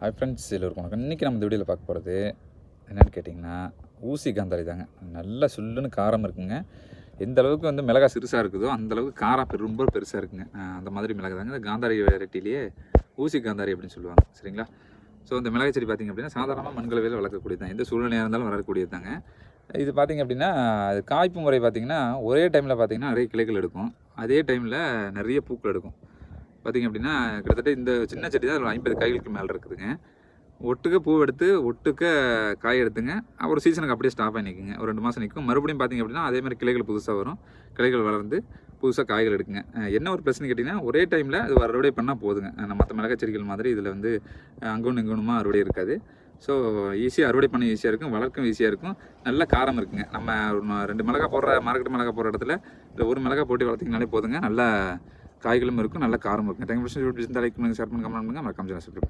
Hi friends இதில் இருக்கும் இன்றைக்கி நம்ம இந்த வீடியோவில் பார்க்க போகிறது என்னென்னு கேட்டிங்கன்னா ஊசி காந்தாரி தாங்க. நல்லா சுல்லுன்னு காரம் இருக்குங்க. எந்த அளவுக்கு வந்து மிளகா சிறுசாக இருக்குதோ அந்த அளவுக்கு காரம் ரொம்ப பெருசாக இருக்குங்க. அந்த மாதிரி மிளகா தாங்க. இந்த காந்தாரி வெரைட்டிலேயே ஊசி காந்தாரி அப்படின்னு சொல்லுவாங்க. சரிங்களா? ஸோ இந்த மிளகாய் செடி பார்த்திங்க அப்படின்னா சாதாரணமாக மண்கலவையில் வளர்க்கக்கூடியது தான். எந்த சூழ்நிலையாக இருந்தாலும் வளரக்கூடியது தாங்க. இது பார்த்திங்க அப்படின்னா அது காய்ப்பு முறை பார்த்திங்கன்னா ஒரே டைமில் பார்த்திங்கன்னா நிறைய கிளைகள் எடுக்கும். அதே டைமில் நிறைய பூக்கள் எடுக்கும். பார்த்திங்க அப்படின்னா கிட்டத்தட்ட இந்த சின்ன செடி தான் ஐம்பது காய்களுக்கு மேலே இருக்குதுங்க. ஒட்டுக்க பூ எடுத்து ஒட்டுக்க காய் எடுத்துங்க. அப்புறம் சீசனுக்கு அப்படியே ஸ்டாப் ஆகி நிற்குங்க ஒரு ரெண்டு மாதம் நிற்கும் மறுபடியும் பார்த்திங்க அப்படின்னா அதே மாதிரி கிளைகள் புதுசாக வரும். கிளைகள் வளர்ந்து புதுசாக காய்கள் எடுக்குங்க. என்ன ஒரு பிரச்சனை கேட்டிங்கன்னா ஒரே டைமில் அது அறுவடை பண்ணால் போதுங்க. நம்ம மற்ற மிளகாய் செடிகள் மாதிரி இதில் வந்து அங்கொன்று இங்கொன்றுமா அறுவடை இருக்காது. ஸோ ஈஸியாக அறுவடை பண்ண ஈஸியாக இருக்கும். வளர்க்கும் ஈஸியாக இருக்கும். நல்ல காரம் இருக்குங்க. நம்ம ரெண்டு மிளகா போடுற மார்க்கெட் மிளகா போடுற இடத்துல இல்லை ஒரு மிளகா போட்டு வளர்த்திங்கனாலே போதுங்க. நல்லா காய்களும் இருக்கும் நல்ல காரம் இருக்கும். தேங்க்யூ லைக் பண்ணுங்கள் ஷேர் பண்ணுங்க கமெண்ட் பண்ணுங்கள் மறக்காமல் சப்ஸ்கிரைப்